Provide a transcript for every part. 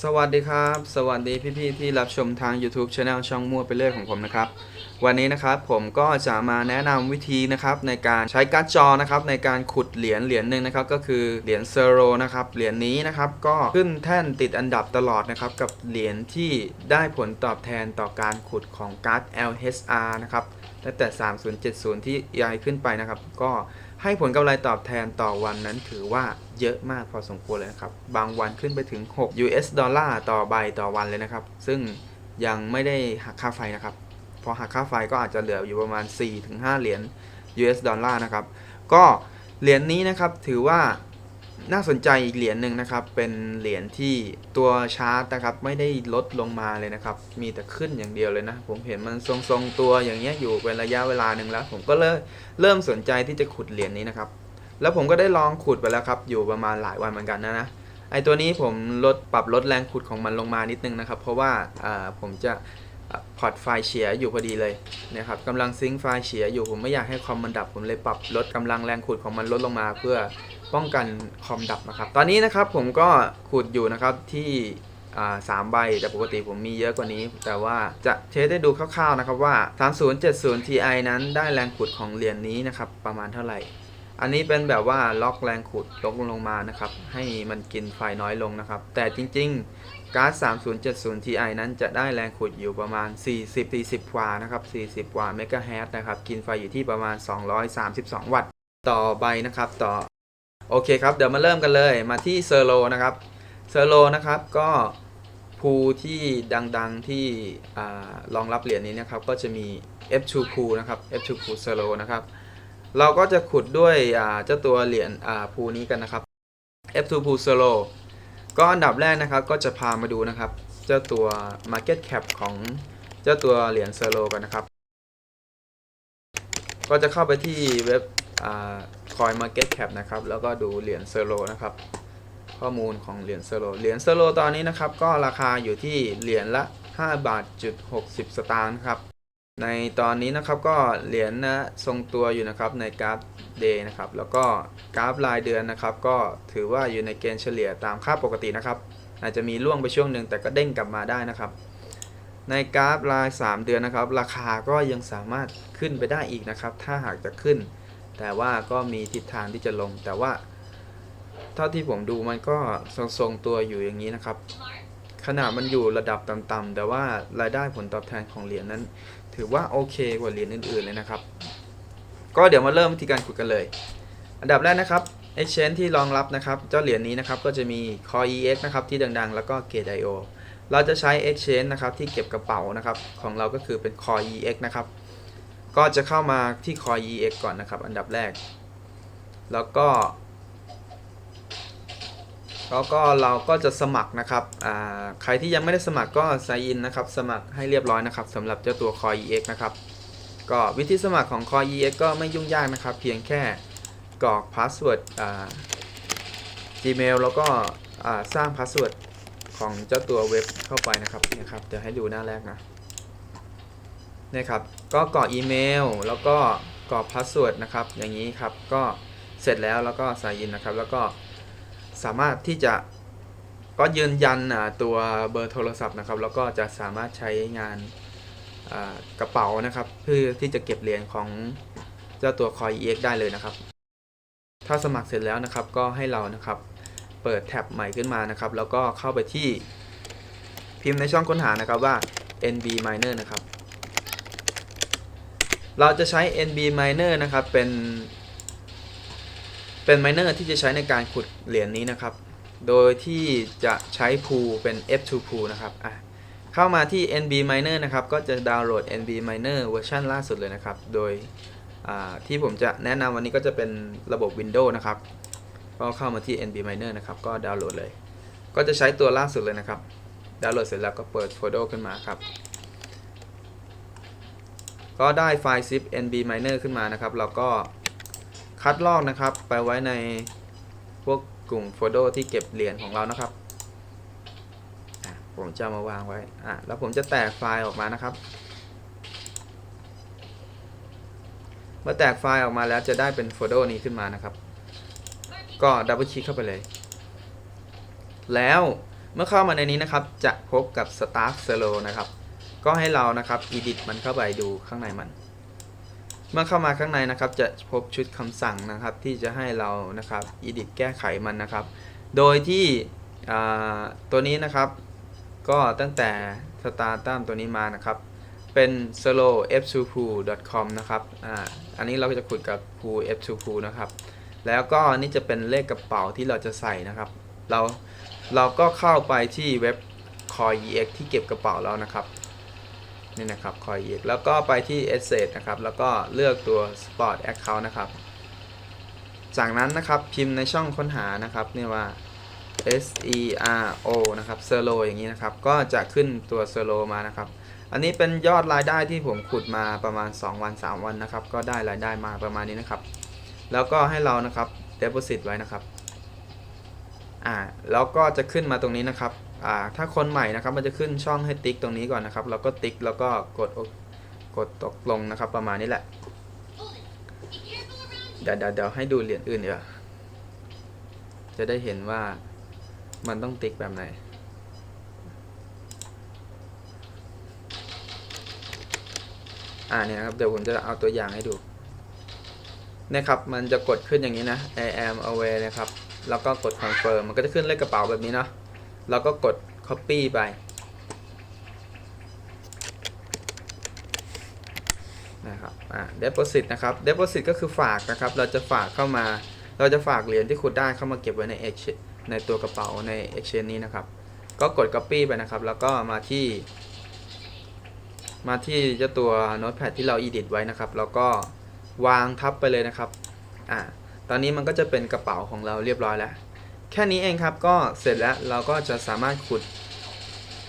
สวัสดีครับ สวัสดีพี่ๆที่รับชมทาง YouTube Channel ช่องมั่วไปเรื่อยของผมนะครับ วันนี้นะครับผมก็จะมาแนะนำวิธีนะครับในการใช้การ์ดจอนะครับในการขุดเหรียญเหรียญหนึ่งนะครับก็คือเหรียญเซโรนะครับเหรียญนี้นะครับก็ขึ้นแท่นติดอันดับตลอดนะครับกับเหรียญที่ได้ผลตอบแทนต่อการขุดของการ์ด LHR นะครับตั้งแต่ 3070 ที่ย้ายขึ้นไปนะครับ ก็ ให้ผลกำไรตอบแทนต่อวันนั้นถือว่าเยอะมากพอสมควรเลยนะครับ บางวันขึ้นไปถึง 6 US ดอลลาร์ต่อใบต่อวันเลยนะครับ ซึ่งยังไม่ได้หักค่าไฟนะครับ พอหักค่าไฟก็อาจจะเหลืออยู่ประมาณ 4-5 เหรียญ US ดอลลาร์นะครับ ก็เหรียญนี้นะครับถือว่า น่าสนใจอีกเหรียญหนึ่งนะครับ เป็นเหรียญที่ตัวชาร์ตนะครับ ไม่ได้ลดลงมาเลยนะครับ มีแต่ขึ้นอย่างเดียวเลยนะ ผมเห็นมันทรงๆตัวอย่างเงี้ยอยู่เป็นระยะเวลาหนึ่งแล้ว ผมก็เริ่มเริ่มสนใจที่จะขุดเหรียญนี้นะครับ แล้วผมก็ได้ลองขุดไปแล้วครับ อยู่ประมาณหลายวันเหมือนกันนะนะ ไอตัวนี้ผมลดปรับลดแรงขุดของมันลงมานิดนึงนะครับ เพราะว่าผมจะพอร์ตไฟเสียอยู่พอดีเลยนะครับกำลังซิงค์ไฟเสียอยู่ผมไม่อยากให้คอมมันดับผมเลยปรับลดกำลังแรงขุดของมันลดลงมาเพื่อ ป้องกันคอมดับนะครับ ตอนนี้นะครับผมก็ขุดอยู่นะครับที่สามใบ แต่ปกติผมมีเยอะกว่านี้ แต่ว่าจะเทสได้ดูคร่าวๆนะครับว่า 3070 Ti นั้นได้แรงขุดของเหรียญนี้นะครับ ประมาณเท่าไหร่ อันนี้เป็นแบบว่าล็อกแรงขุดลดลงมานะครับ ให้มันกินไฟน้อยลงนะครับ แต่จริงๆการ์ด3070 Ti นั้นจะได้แรงขุดอยู่ประมาณ 40 40กว่านะครับ40กว่าเมกะเฮิรตซ์นะครับ กินไฟอยู่ที่ประมาณ 232 วัตต์ ต่อใบนะครับต่อ โอเคครับ เดี๋ยวมาเริ่มกันเลย มาที่เซอร์โลนะครับเซอร์โลนะครับก็พูที่ดังๆที่รองรับเหรียญนี้นะครับ ก็จะมี F2 พูนะครับ F2 พูเซอร์โลนะครับ เราก็จะขุดด้วยเจ้าตัวเหรียญพูนี้กันนะครับ F2 Pool Solo ก็อันดับแรกนะครับก็จะพามาดูนะครับ เจ้าตัว Market Cap ของเจ้าตัวเหรียญ Solo กันนะครับ ก็จะเข้าไปที่เว็บ คอ่า Coin Market Cap นะครับ แล้วก็ดูเหรียญ Solo นะครับ ข้อมูลของเหรียญ Solo เหรียญ Solo ตอนนี้นะครับ ก็ราคาอยู่ที่เหรียญละ 5 บาทจุด60 สตางค์ครับ ในตอนนี้นะครับก็เหรียญนะทรงตัวอยู่นะครับในกราฟ Day นะครับ แล้วก็กราฟรายเดือนนะครับ ก็ถือว่าอยู่ในเกณฑ์เฉลี่ยตามค่าปกตินะครับ อาจจะมีล่วงไปช่วงหนึ่งแต่ก็เด้งกลับมาได้นะครับในกราฟราย 3 เดือนนะครับ ราคาก็ยังสามารถขึ้นไปได้อีกนะครับ ถ้าหากจะขึ้น แต่ว่าก็มีทิศทางที่จะลง แต่ว่า เท่าที่ผมดูมันก็ทรงๆตัวอยู่อย่างนี้นะครับ ขนาดมันอยู่ระดับต่ำๆแต่ว่ารายได้ผลตอบแทนของเหรียญนั้น ถือว่าโอเคกว่าเหรียญอื่นๆเลยนะครับ ก็เดี๋ยวมาเริ่มวิธีการขุดกันเลย อันดับแรกนะครับ Exchange ที่รองรับนะครับ เจ้าเหรียญนี้นะครับก็จะมี Core EX นะครับที่ดังๆ แล้วก็ Gate.io เราจะใช้ Exchange นะครับที่เก็บกระเป๋านะครับของเราก็คือเป็น Core EX นะครับ ก็จะเข้ามาที่ Core EX ก่อนนะครับ อันดับแรก แล้วก็ แล้วก็เราก็จะสมัครนะครับอ่าใครที่ยังไม่ได้สมัครก็ sign in นะครับ สมัครให้เรียบร้อยนะครับสำหรับเจ้าตัว Core EX นะครับ ก็วิธีสมัครของ Core EX ก็ไม่ยุ่งยากนะครับ เพียงแค่กรอกพาสเวิร์อ่า Gmail แล้วก็สร้างพาสเวิร์ของเจ้าตัวเว็บเข้าไปนะครับนี่ยครับ เดี๋ยวให้ดูหน้าแรกนะ นี่ยครับ ก็กรอกอีเมล แล้วก็กรอกพาสเวิร์ดนะครับ อย่างนี้ครับ ก็เสร็จแล้วแล้วก็ sign in นะครับ แล้วก็สามารถที่จะก็ยืนยันตัวเบอร์โทรศัพท์นะครับ แล้วก็จะสามารถใช้งานกระเป๋านะครับ เพื่อที่จะเก็บเหรียญของเจ้าตัว Coin EX ได้เลยนะครับ ถ้าสมัครเสร็จแล้วนะครับ ก็ให้เรานะครับ เปิดแท็บใหม่ขึ้นมานะครับ แล้วก็เข้าไปที่พิมพ์ในช่องค้นหานะครับว่า NB Miner นะครับ เราจะใช้ NB Miner นะครับเป็น เป็นไมเนอร์ที่จะใช้ในการขุดเหรียญนี้นะครับ โดยที่จะใช้พูเป็น F2 pool นะครับอะเข้ามาที่ NB Miner นะครับ ก็จะดาวน์โหลด NB Miner เวอร์ชันล่าสุดเลยนะครับ โดยอ่าที่ผมจะแนะนำวันนี้ก็จะเป็นระบบ Windows นะครับ ก็เข้ามาที่ NB Miner นะครับ ก็ดาวน์โหลดเลย ก็จะใช้ตัวล่าสุดเลยนะครับ ดาวน์โหลดเสร็จแล้วก็เปิดโฟลเดอร์ขึ้นมาครับ ก็ได้ไฟล์ zip NB Miner ขึ้นมานะครับ เราก็คัดลอกนะครับ ไปไว้ในพวกกลุ่มโฟลเดอร์ที่เก็บเหรียญของเรานะครับ ผมจะมาวางไว้ อะ แล้วผมจะแตกไฟล์ออกมานะครับ เมื่อแตกไฟล์ออกมาแล้วจะได้เป็นโฟลเดอร์นี้ขึ้นมานะครับ ก็ดับเบิลคลิกเข้าไปเลย แล้วเมื่อเข้ามาในนี้นะครับ จะพบกับ Start Slow นะครับ ก็ให้เรานะครับ edit มันเข้าไปดูข้างในมัน เมื่อเข้ามาข้างในนะครับ จะพบชุดคำสั่งนะครับ ที่จะให้เรานะครับ edit แก้ไขมันนะครับ โดยที่ตัวนี้นะครับ ก็ตั้งแต่ Start ตามตัวนี้มานะครับ เป็น slow f 2 p o com นะครับอ่าอันนี้เราก็จะขุดกับ pool f 2 p o นะครับ แล้วก็นี่จะเป็นเลขกระเป๋าที่เราจะใส่นะครับ เราเราก็เข้าไปที่เว็บ Coin EX ที่เก็บกระเป๋าเรานะครับ นี่นะครับ Coin EX แล้วก็ไปที่ Asset นะครับ แล้วก็เลือกตัว Sport Account นะครับ จากนั้นนะครับพิมพ์ในช่องค้นหานะครับนี่ว่า S E R O นะครับ s e r o อย่างนี้นะครับ ก็จะขึ้นตัว s e r o มานะครับ อันนี้เป็นยอดรายได้ที่ผมขุดมาประมาณ 2 วัน 3 วันนะครับ ก็ได้รายได้มาประมาณนี้นะครับ แล้วก็ให้เรานะครับ deposit ไว้นะครับ อ่า แล้วก็จะขึ้นมาตรงนี้นะครับ อ่าถ้าคนใหม่นะครับมันจะขึ้นช่องให้ติ๊กตรงนี้ก่อนนะครับ แล้วก็ติ๊กแล้วก็กดกดตกลงนะครับ ประมาณนี้แหละ เดี๋ยวเดี๋ยวให้ดูเหรียญอื่นเดี๋ยวจะได้เห็นว่ามันต้องติ๊กแบบไหนอ่าเนี่ยครับเดี๋ยวผมจะเอาตัวอย่างให้ดูนะครับมันจะกดขึ้นอย่างนี้นะ I am aware นะครับ แล้วก็กด confirm มันก็จะขึ้นเลขกระเป๋าแบบนี้เนาะ แล้วก็กด copy ไป นะครับอ่า deposit นะครับ deposit ก็คือฝากนะครับ เราจะฝากเข้ามา เราจะฝากเหรียญที่คุณได้เข้ามาเก็บไว้ใน exchange ในตัวกระเป๋าใน exchange นี้นะครับ ก็กด copy ไปนะครับ แล้วก็มาที่ มาที่เจ้าตัว notepad ที่เรา edit ไว้นะครับ แล้วก็วางทับไปเลยนะครับ อ่า ตอนนี้มันก็จะเป็นกระเป๋าของเราเรียบร้อยแล้ว แค่นี้เองครับก็เสร็จแล้วเราก็จะสามารถขุด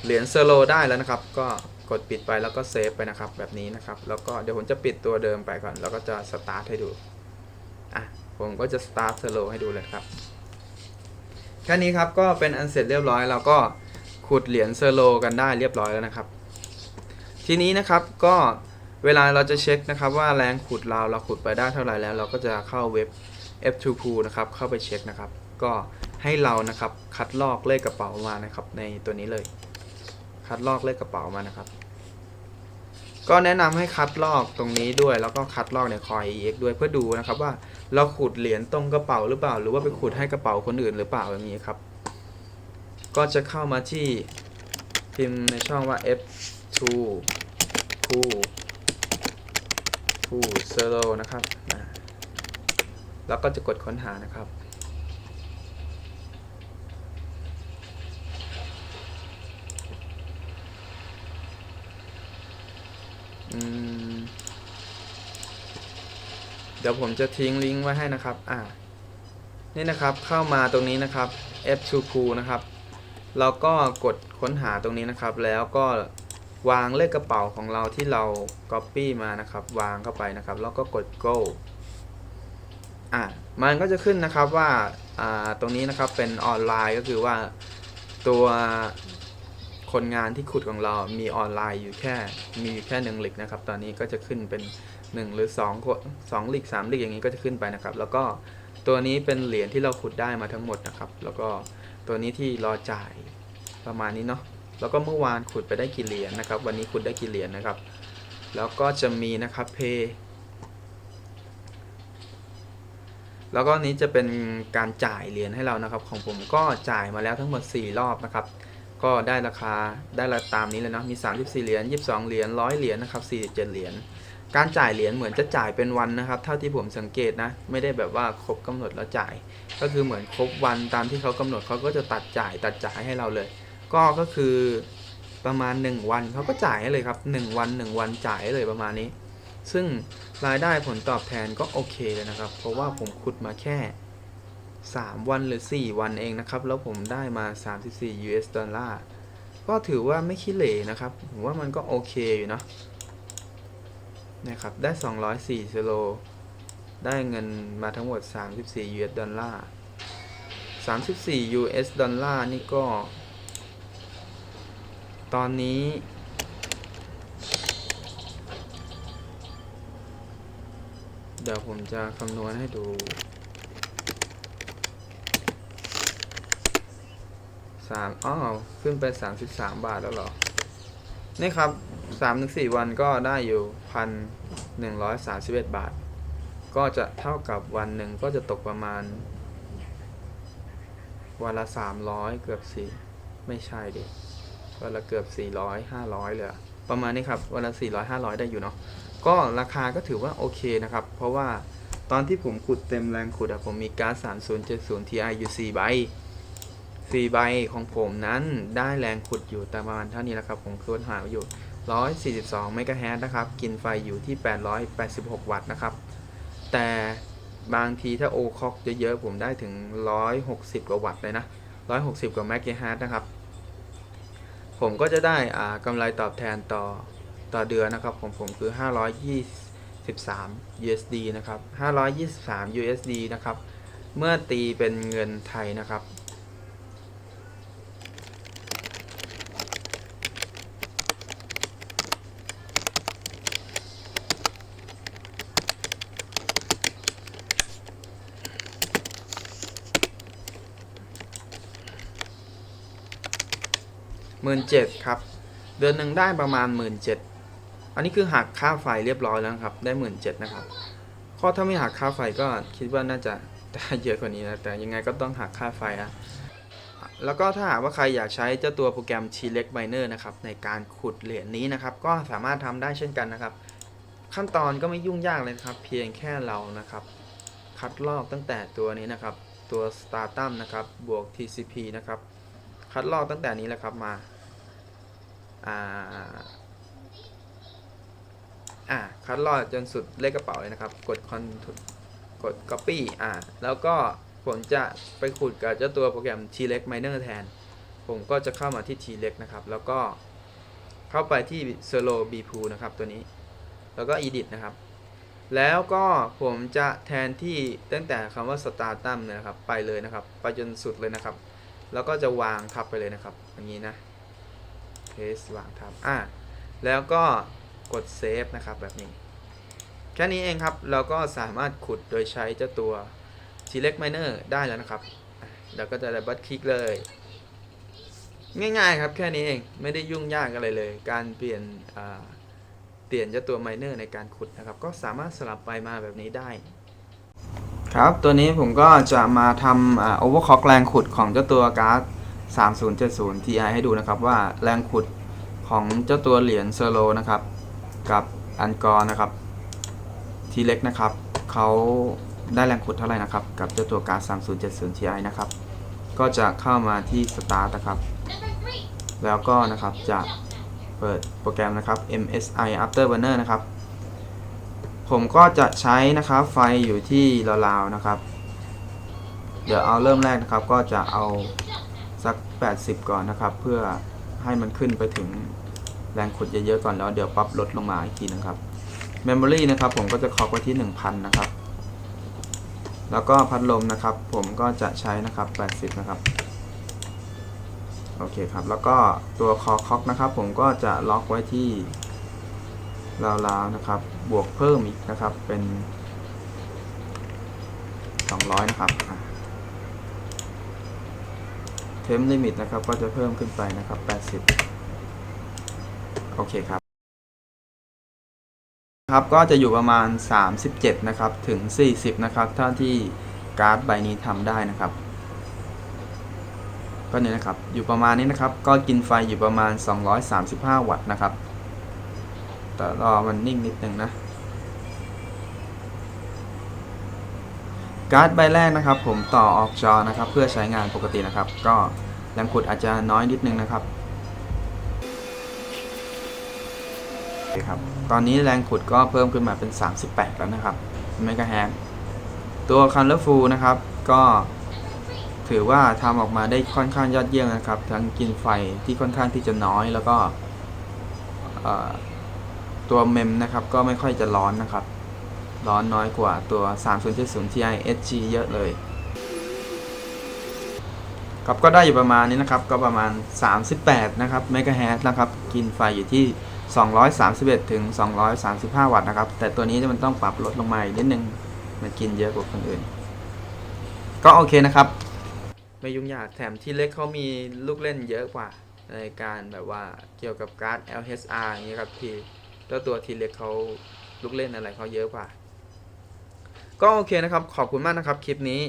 เหรียญเซอร์โลได้แล้วนะครับ ก็กดปิดไปแล้วก็เซฟไปนะครับแบบนี้นะครับ แล้วก็เดี๋ยวผมจะปิดตัวเดิมไปก่อน แล้วก็จะสตาร์ทให้ดูอะผมก็จะสตาร์ทเซอร์โลให้ดูเลยครับแค่นี้ครับก็เป็นอันเสร็จเรียบร้อยเราก็ขุดเหรียญเซอร์โลกันได้เรียบร้อยแล้วนะครับ ทีนี้นะครับก็เวลาเราจะเช็คนะครับว่าแรงขุดเราเราขุดไปได้เท่าไหร่แล้ว เราก็จะเข้าเว็บ F2Pool นะครับเข้าไปเช็คนะครับ ก็ ให้เรานะครับคัดลอกเลขกระเป๋ามานะครับ ในตัวนี้เลย คัดลอกเลขกระเป๋ามานะครับ ก็แนะนำให้คัดลอกตรงนี้ด้วย แล้วก็คัดลอกใน Coin EX ด้วยเพื่อดูนะครับว่าเราขุดเหรียญตรงกระเป๋าหรือเปล่า หรือว่าไปขุดให้กระเป๋าคนอื่นหรือเปล่าอย่างนี้ครับ ก็จะเข้ามาที่พิมพ์ในช่องว่า F2 Pool Pool Zero นะครับ แล้วก็จะกดค้นหานะครับ เดี๋ยวผมจะทิ้งลิงก์ไว้ให้นะครับ อ่า นี่นะครับเข้ามาตรงนี้นะครับ F2Q นะครับ เราก็กดค้นหาตรงนี้นะครับ แล้วก็วางเลขกระเป๋าของเราที่เรา Copy มานะครับ วางเข้าไปนะครับ แล้วก็กด Go อะมันก็จะขึ้นนะครับว่าอ่าตรงนี้นะครับเป็นออนไลน์ก็คือว่าตัวคนงานที่ขุดของเรามีออนไลน์อยู่แค่มีอยู่แค่หนึ่งหลิกนะครับ ตอนนี้ก็จะขึ้นเป็น 1 หรือ2คนสองหลิก3หลิกอย่างนี้ก็จะขึ้นไปนะครับ แล้วก็ตัวนี้เป็นเหรียญที่เราขุดได้มาทั้งหมดนะครับ แล้วก็ตัวนี้ที่รอจ่ายประมาณนี้เนาะแล้วก็เมื่อวานขุดไปได้กี่เหรียญนะครับ วันนี้ขุดได้กี่เหรียญนะครับ แล้วก็จะมีนะครับ pay แล้วก็นี้จะเป็นการจ่ายเหรียญให้เรานะครับ ของผมก็จ่ายมาแล้วทั้งหมด 4 รอบนะครับ ก็ได้ราคาได้ราตามนี้เลยเนาะมี 34 เหรียญ22 เหรียญ100 เหรียญนะครับ47 เหรียญ การจ่ายเหรียญเหมือนจะจ่ายเป็นวันนะครับ เท่าที่ผมสังเกตนะ ไม่ได้แบบว่าครบกำหนดแล้วจ่าย ก็คือเหมือนครบวันตามที่เขากำหนดเขาก็จะตัดจ่ายตัดจ่ายให้เราเลย ก็ก็คือประมาณ 1 วันเขาก็จ่ายให้เลยครับ 1 วัน 1 วันจ่ายให้เลยประมาณนี้ ซึ่งรายได้ผลตอบแทนก็โอเคเลยนะครับ เพราะว่าผมขุดมาแค่ 3 วันหรือ 4 วันเองนะครับ แล้วผมได้มา 34 US ดอลลาร์ก็ถือว่าไม่ขี้เหร่นะครับ ผมว่ามันก็โอเคอยู่เนาะ นะครับได้ 204เซโล ได้เงินมาทั้งหมด 34 US ดอลลาร์ 34 US ดอลลาร์นี่ก็ ตอนนี้ เดี๋ยวผมจะคำนวณให้ดูสามอ้าวขึ้นไปสามสิบสามบาทแล้วเหรอ นี่ครับ สามถึงสี่วันก็ได้อยู่พันหนึ่งร้อยสามสิบเอ็ดบาท ก็จะเท่ากับวันหนึ่งก็จะตกประมาณ วันละสามร้อยเกือบสี่ไม่ใช่ดิวันละเกือบสี่ร้อยห้าร้อยเลยประมาณนี้ครับวันละสี่ร้อยห้าร้อยได้อยู่เนาะก็ราคาก็ถือว่าโอเคนะครับ เพราะว่าตอนที่ผมขุดเต็มแรงขุดอะผมมีการ์ด3070 Ti อยู่4ใบ4ใบของผมนั้นได้แรงขุดอยู่แต่ประมาณเท่านี้แหละครับ ผมค้นหาอยู่ 142เมกะแฮตนะครับ กินไฟอยู่ที่ 886 วัตต์นะครับ แต่บางทีถ้าโอคอกเยอะๆ ผมได้ถึง 160 กว่าวัตต์เลยนะ 160 กว่าเมกะแฮตนะครับ ผมก็จะได้กำไรตอบแทนต่อต่อเดือนนะครับของผมคือ 523 USD นะครับ 523 USD นะครับ เมื่อตีเป็นเงินไทยนะครับ หมื่นเจ็ดครับ เดือนหนึ่งได้ประมาณหมื่นเจ็ดอันนี้คือหักค่าไฟเรียบร้อยแล้วครับ ได้หมื่นเจ็ดนะครับ ข้อถ้าไม่หักค่าไฟก็คิดว่าน่าจะได้เยอะกว่านี้นะแต่ยังไงก็ต้องหักค่าไฟอะแล้วก็ถ้าหากว่าใครอยากใช้เจ้าตัวโปรแกรม t l e x Miner นะครับในการขุดเหรียญนี้นะครับ ก็สามารถทำได้เช่นกันนะครับ ขั้นตอนก็ไม่ยุ่งยากเลยนะครับ เพียงแค่เรานะครับ คัดลอกตั้งแต่ตัวนี้นะครับ ตัว Startum นะครับบวก TCP นะครับ คัดลอกตั้งแต่นี้แหละครับมา อ่าอ่าคัดลอกจนสุดเลขกระเป๋าเลยนะครับ กดคอนกด copy อ่าแล้วก็ผมจะไปขุดกับเจ้าตัวโปรแกรม T-Rex Miner แทน ผมก็จะเข้ามาที่ T-Rex นะครับ แล้วก็เข้าไปที่ Solo b Pool นะครับตัวนี้ แล้วก็ Edit นะครับ แล้วก็ผมจะแทนที่ตั้งแต่คำว่า Startum เนี่ยนะครับ ไปเลยนะครับ ไปจนสุดเลยนะครับ แล้วก็จะวางทับไปเลยนะครับ อย่างนี้นะ paste วางทับอ่าแล้วก็กด save นะครับแบบนี้ แค่นี้เองครับ เราก็สามารถขุดโดยใช้เจ้าตัว select miner ได้แล้วนะครับเดี๋ยวก็จะดับเบิลคลิกเลย ง่ายๆครับแค่นี้เองไม่ได้ยุ่งยากอะไรเลย การเปลี่ยนเปลี่ยนเจ้าตัว miner ในการขุดนะครับ ก็สามารถสลับไปมาแบบนี้ได้ครับ ตัวนี้ผมก็จะมาทำ overclock แรงขุดของเจ้าตัวการ์ด 3070 Ti ให้ดูนะครับว่าแรงขุดของเจ้าตัวเหรียญเซโลนะครับ กับอันกอร์นะครับทีเล็กนะครับเขาได้แรงขุดเท่าไหร่นะครับ กับเจ้าตัวการ์ด3070 Ti นะครับ ก็จะเข้ามาที่ Start นะครับ แล้วก็นะครับจะเปิดโปรแกรมนะครับ MSI Afterburner นะครับ ผมก็จะใช้นะครับไฟอยู่ที่ราวๆนะครับ เดี๋ยวเอาเริ่มแรกนะครับ ก็จะเอา สัก 80 ก่อนนะครับ เพื่อให้มันขึ้นไปถึงแรงขุดเยอะๆก่อนแล้วเดี๋ยวปรับลดลงมาอีกทีนะครับ Memory นะครับผมก็จะคอกไว้ที่ 1000 นะครับ แล้วก็พัดลมนะครับ ผมก็จะใช้นะครับ 80 นะครับ โอเคครับ แล้วก็ตัวคอคอกนะครับ ผมก็จะล็อกไว้ที่ราวๆนะครับ บวกเพิ่มอีกนะครับเป็น 200 นะครับ เทมลิมิตนะครับ ก็จะเพิ่มขึ้นไปนะครับ 80 โอเคครับ ครับก็จะอยู่ประมาณ 37 นะครับ ถึง 40 นะครับเท่าที่การ์ดใบนี้ทำได้นะครับ ก็เนี่ยนะครับ อยู่ประมาณนี้นะครับ ก็กินไฟอยู่ประมาณ 235 วัตต์นะครับ แต่รอมันนิ่งนิดนึงนะ การ์ดใบแรกนะครับ ผมต่อออกจอนะครับ เพื่อใช้งานปกตินะครับ ก็แรงขุดอาจจะน้อยนิดนึงนะครับโอเคครับตอนนี้แรงขุดก็เพิ่มขึ้นมาเป็น 38 แล้วนะครับเมกะแฮร์ตัว Colorful นะครับ ก็ถือว่าทำออกมาได้ค่อนข้างยอดเยี่ยมนะครับ ทั้งกินไฟที่ค่อนข้างที่จะน้อยแล้วก็ตัวเมมนะครับ ก็ไม่ค่อยจะร้อนนะครับ ร้อนน้อยกว่าตัว 3070 Ti SG เยอะเลยครับก็ได้อยู่ประมาณนี้นะครับ ก็ประมาณ 38 นะครับเมกะแฮร์นะครับ กินไฟอยู่ที่ 231 ถึง 235 วัตต์นะครับ แต่ตัวนี้จะมันต้องปรับลดลงมาอีกนิดนึง มันกินเยอะกว่าคนอื่น ก็โอเคนะครับ ไม่ยุ่งยากแถมที่เล็กเขามีลูกเล่นเยอะกว่า ในการแบบว่าเกี่ยวกับการ์ด LHR อย่างเงี้ยครับที่แล้วตัวทีเล็กเขาลูกเล่นอะไรเขาเยอะกว่า ก็โอเคนะครับ ขอบคุณมากนะครับคลิปนี้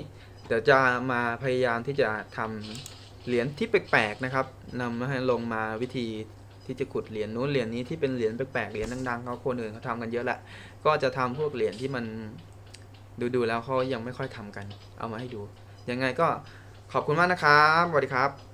เดี๋ยวจะมาพยายามที่จะทำเหรียญที่แปลกๆนะครับนำมาให้ลงมาวิธีที่จะขุดเหรียญนู้นเหรียญนี้ที่เป็นเหรียญแปลกๆเหรียญดังๆเขาคนอื่นเขาทำกันเยอะแหละ ก็จะทำพวกเหรียญที่มันดูๆแล้วเขายังไม่ค่อยทำกัน เอามาให้ดู ยังไงก็ขอบคุณมากนะครับสวัสดีครับ